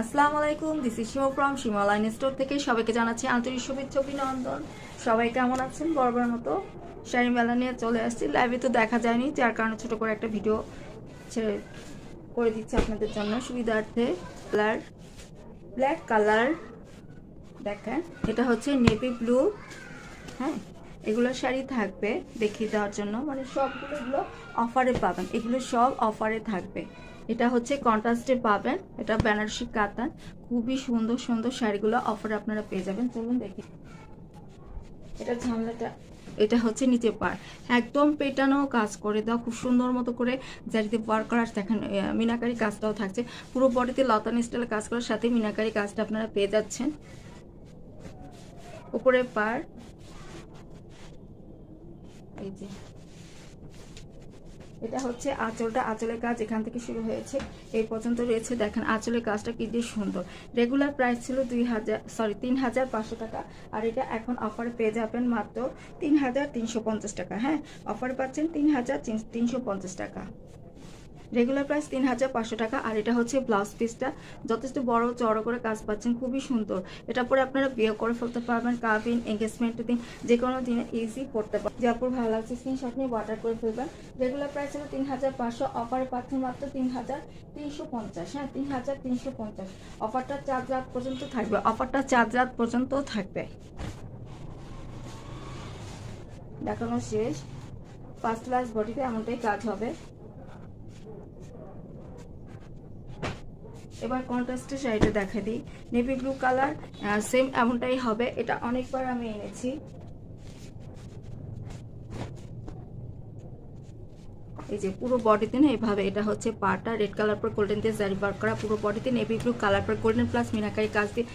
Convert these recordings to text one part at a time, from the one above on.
আসসালামু আলাইকুম this is Shio from Shima line store থেকে সবাইকে জানাচ্ছি আন্তরিক শুভেচ্ছা, অভিনন্দন। সবাই কেমন আছেন? বরাবর মতো শাড়ি মেলা নিয়ে চলে আসছি। লাইভে তো দেখা যায়নি, যার কারণে ছোট করে একটা ভিডিও ছেড়ে করে দিচ্ছি আপনাদের জন্য। সুবিধার্থে কালার ব্ল্যাক কালার দেখেন, এটা হচ্ছে নেভি ব্লু হ্যাঁ এগুলো শাড়ি থাকবে দেখিয়ে দেওয়ার জন্য। মানে সবগুলো অফারে পাবেন। এগুলো সব অফারে থাকবে। এটা হচ্ছে কন্ট্রাস্টে পাবেন, এটা বেনারসি কাতান। খুবই সুন্দর সুন্দর শাড়িগুলো অফারে আপনারা পেয়ে যাবেন। চলুন দেখি। এটা ঝামলাটা, এটা হচ্ছে নিচে পার একদম পেটানো কাজ করে দাও, খুব সুন্দর মতো করে জারিতে ওয়ার্ক করার দেখেন মিনাকারি কাজটাও থাকছে। পুরো বডিতে লতান স্টাইলে কাজ করার সাথে মিনাকারি কাজটা আপনারা পেয়ে যাচ্ছেন। উপরে পার এই যে। এটা হচ্ছে আঁচলটা, আঁচলের কাজ এখান থেকে শুরু হয়েছে। এই পর্যন্ত রয়েছে, দেখেন আঁচলের কাজটা কি দিয়ে সুন্দর। রেগুলার প্রাইস ছিল দুই হাজার সরি তিন হাজার পাঁচশো টাকা, আর এটা এখন অফারে পেয়ে যাবেন মাত্র তিন হাজার তিনশো পঞ্চাশ টাকা হ্যাঁ? অফার পাচ্ছেন তিন হাজার তিনশো পঞ্চাশ টাকা। রেগুলার প্রাইস তিন হাজার পাঁচশো টাকা, আর এটা হচ্ছে ব্লাউজ পিসটা যথেষ্ট বড় চড়ো করে কাজ পাচ্ছেন, খুবই সুন্দর। এটা পরে আপনারা বিয়ে করে ফেলতে পারবেন কাবিন এঙ্গেজমেন্টের দিন যে কোনো দিনে ইজি পড়তে পারবেন। যে আপুর ভালো লাগছে স্ক্রিনশট নিয়ে অর্ডার করে ফেলবেন। রেগুলার প্রাইস হলো তিন হাজার পাঁচশো অফারে পাচ্ছেন মাত্র তিন হাজার তিনশো পঞ্চাশ। হ্যাঁ তিন হাজার তিনশো পঞ্চাশ। অফারটা চার রাত পর্যন্ত থাকবে অফারটা চার রাত পর্যন্ত থাকবে। দেখানো শেষ। ফার্স্ট ক্লাস বডিতে এমনটাই কাজ হবে। এবার কন্ট্রাস্টের শাড়িটা দেখা দিই। নেভি ব্লু কালার সেম এমনটাই হবে। এটা অনেকবার আমি এনেছি। এই যে পুরো বডিতে না এভাবে, এটা হচ্ছে পাটা রেড কালার পর গোল্ডেন দিয়ে জারি বার করা পুরো বডিতে নেভি ব্লু কালার পর গোল্ডেন প্লাস মিনাকারি কাজ দিয়ে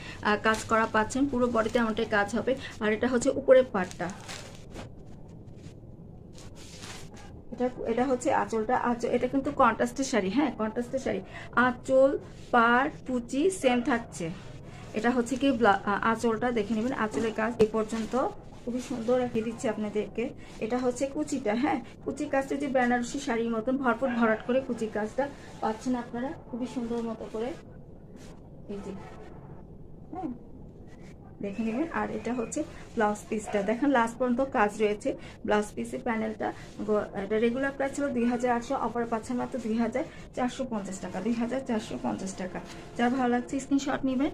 কাজ করা পাচ্ছেন। পুরো বডিতে এমনটাই কাজ হবে। আর এটা হচ্ছে উপরের পাটটা। এটা এটা হচ্ছে আঁচলটা আঁচল এটা কিন্তু কন্ট্রাস্টের শাড়ি হ্যাঁ কন্ট্রাস্টের শাড়ি। আঁচল, পার, পুচি সেম থাকছে। এটা হচ্ছে কি আঁচলটা, দেখে নেবেন, আঁচলের কাজ এই পর্যন্ত। খুবই সুন্দর রেখে দিচ্ছি আপনাদেরকে। এটা হচ্ছে কুচিটা হ্যাঁ কুচি কাজটা যে বেনারসি শাড়ির মতন ভরপুর ভরাট করে কুচি কাজটা পাচ্ছেন আপনারা, খুবই সুন্দর মতো করে। এই যে হ্যাঁ দেখে নেবেন। আর এটা হচ্ছে ব্লাউজ পিসটা দেখেন লাস্ট পর্যন্ত কাজ রয়েছে। ব্লাউজ পিসের প্যানেলটা এটা রেগুলার প্রাইস ছিল দুই হাজার আটশো অপার পাচ্ছেন মাত্র দুই হাজার চারশো পঞ্চাশ টাকা, দুই হাজার চারশো পঞ্চাশ টাকা। যা ভালো লাগছে স্ক্রিনশট নেবেন।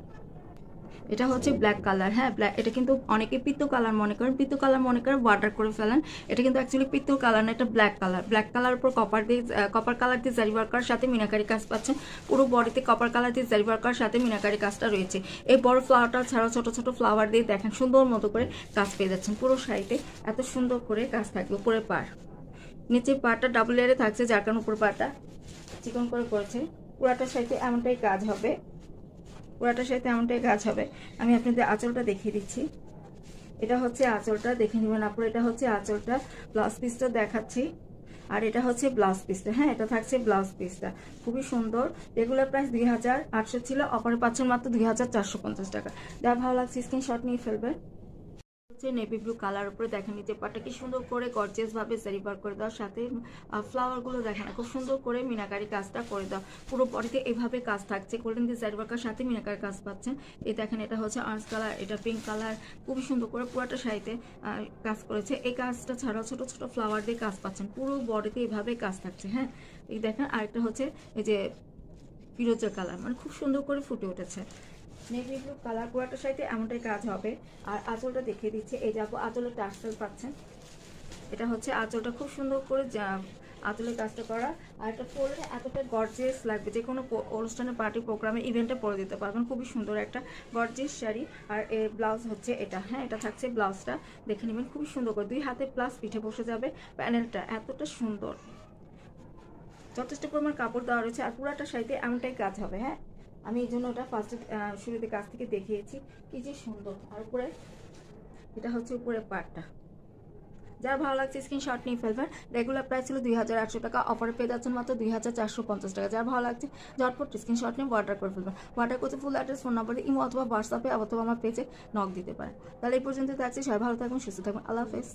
এটা হচ্ছে ব্ল্যাক কালার হ্যাঁ? ব্ল্যাক এটা কিন্তু অনেকে পিত্ত কালার মনে করেন পিত্ত কালার মনে করেন ওয়াটার করে ফেলেন। এটা কিন্তু অ্যাকচুয়ালি পিত্ত কালার না, এটা ব্ল্যাক কালার ব্ল্যাক কালার উপর কপার দিয়ে কপার কালার দিয়ে জারি ওয়ার্কার সাথে মিনাকারি কাজ পাচ্ছেন। পুরো বডিতে কপার কালার দিয়ে জারি ওয়ার্কার সাথে মিনাকারি কাজটা রয়েছে। এই বড় ফ্লাওয়ারটা ছাড়াও ছোট ছোট ফ্লাওয়ার দিয়ে দেখেন, সুন্দর মতো করে কাজ পেয়ে যাচ্ছেন। পুরো শাড়িতে এত সুন্দর করে কাজ থাকবে উপরে পার নিচের পাটা ডাবল লেয়ারে থাকছে, যার কারণে উপর পাটা চিকন করে করেছে। পুরাটার সাথে এমনটাই কাজ হবে। পুরাটার সাথে এমনটাই গাছ হবে। আমি আপনাদের আঁচলটা দেখিয়ে দিচ্ছি। এটা হচ্ছে আঁচলটা, দেখে নেবেন আপনার এটা হচ্ছে আঁচলটা। ব্লাউজ পিসটা দেখাচ্ছি। আর এটা হচ্ছে ব্লাউজ পিসটা। হ্যাঁ এটা থাকছে ব্লাউজ পিসটা। খুবই সুন্দর। রেগুলার প্রাইস দুই হাজার আটশো ছিল অপারে পাচ্ছেন মাত্র দুই হাজার চারশো পঞ্চাশ টাকা। যা ভালো লাগছে স্ক্রিনশট নিয়ে ফেলবে হচ্ছে নেভি ব্লু কালার উপরে দেখেন নিচে পাটটা কি সুন্দর করে গর্জিয়াস ভাবে জারি করে দেওয়ার সাথে ফ্লাওয়ারগুলো দেখেন খুব সুন্দর করে মিনাকারি কাজটা করে দাও। পুরো বডিতে এইভাবে কাজ থাকছে গোল্ডেন দিয়ে জারি বার্কার সাথে মিনাকারি কাজ পাচ্ছেন। এই দেখেন, এটা হচ্ছে অরেঞ্জ কালার এটা পিঙ্ক কালার খুবই সুন্দর করে পুরোটা শাড়িতে কাজ করেছে। এই কাজটা ছাড়াও ছোট ছোট ফ্লাওয়ার দিয়ে কাজ পাচ্ছেন, পুরো বডিতে এইভাবে কাজ থাকছে হ্যাঁ? এই দেখেন, আরেকটা হচ্ছে এই যে ফিরোজা কালার মানে খুব সুন্দর করে ফুটে উঠেছে। নেভি ব্লু কালার পুরাটা শাড়িতে এমনটাই কাজ হবে। আর আঁচলটা দেখিয়ে দিচ্ছে। এই যাব আঁচলের টার্সেল পাচ্ছেন। এটা হচ্ছে আঁচলটা খুব সুন্দর করে যা- আঁচলের কাজটা করা। আর এটা পরলে এতটা গর্জিয়াস লাগবে, যে কোনো অনুষ্ঠানে পার্টি প্রোগ্রামে ইভেন্টে পরে দিতে পারবেন। খুবই সুন্দর একটা গর্জিয়াস শাড়ি। আর এর ব্লাউজ হচ্ছে এটা। হ্যাঁ এটা থাকছে ব্লাউজটা দেখে নেবেন, খুবই সুন্দর করে। দুই হাতে প্লাস পিঠে বসে যাবে প্যানেলটা। এতটা সুন্দর। যথেষ্ট পরিমাণ কাপড় দেওয়া রয়েছে। আর পুরাটা শাড়িতে এমনটাই কাজ হবে। হ্যাঁ আমি এই জন্য ওটা ফার্স্টে শুরুতে কাছ থেকে দেখিয়েছি। কি যে সুন্দর। আর উপরে, এটা হচ্ছে উপরে পাটটা যার ভালো লাগছে স্ক্রিনশট নিয়ে ফেলবেন। রেগুলার প্রাইস ছিল দুই হাজার আটশো টাকা অফারে পেয়ে যাচ্ছেন মাত্র দুই হাজার চারশো পঞ্চাশ টাকা। যার ভালো লাগছে, ঝটপট স্ক্রিনশট নিয়ে অর্ডার করে ফেলবেন। অর্ডার করতে ফুল অ্যাড্রেস ফোন নাম্বারে ইমো অথবা হোয়াটসঅ্যাপে অথবা আমার পেজে নক দিতে পারেন। তাহলে এই পর্যন্ত থাকছে, সবাই ভালো থাকবেন, সুস্থ থাকবেন। আল্লাহ হাফেজ।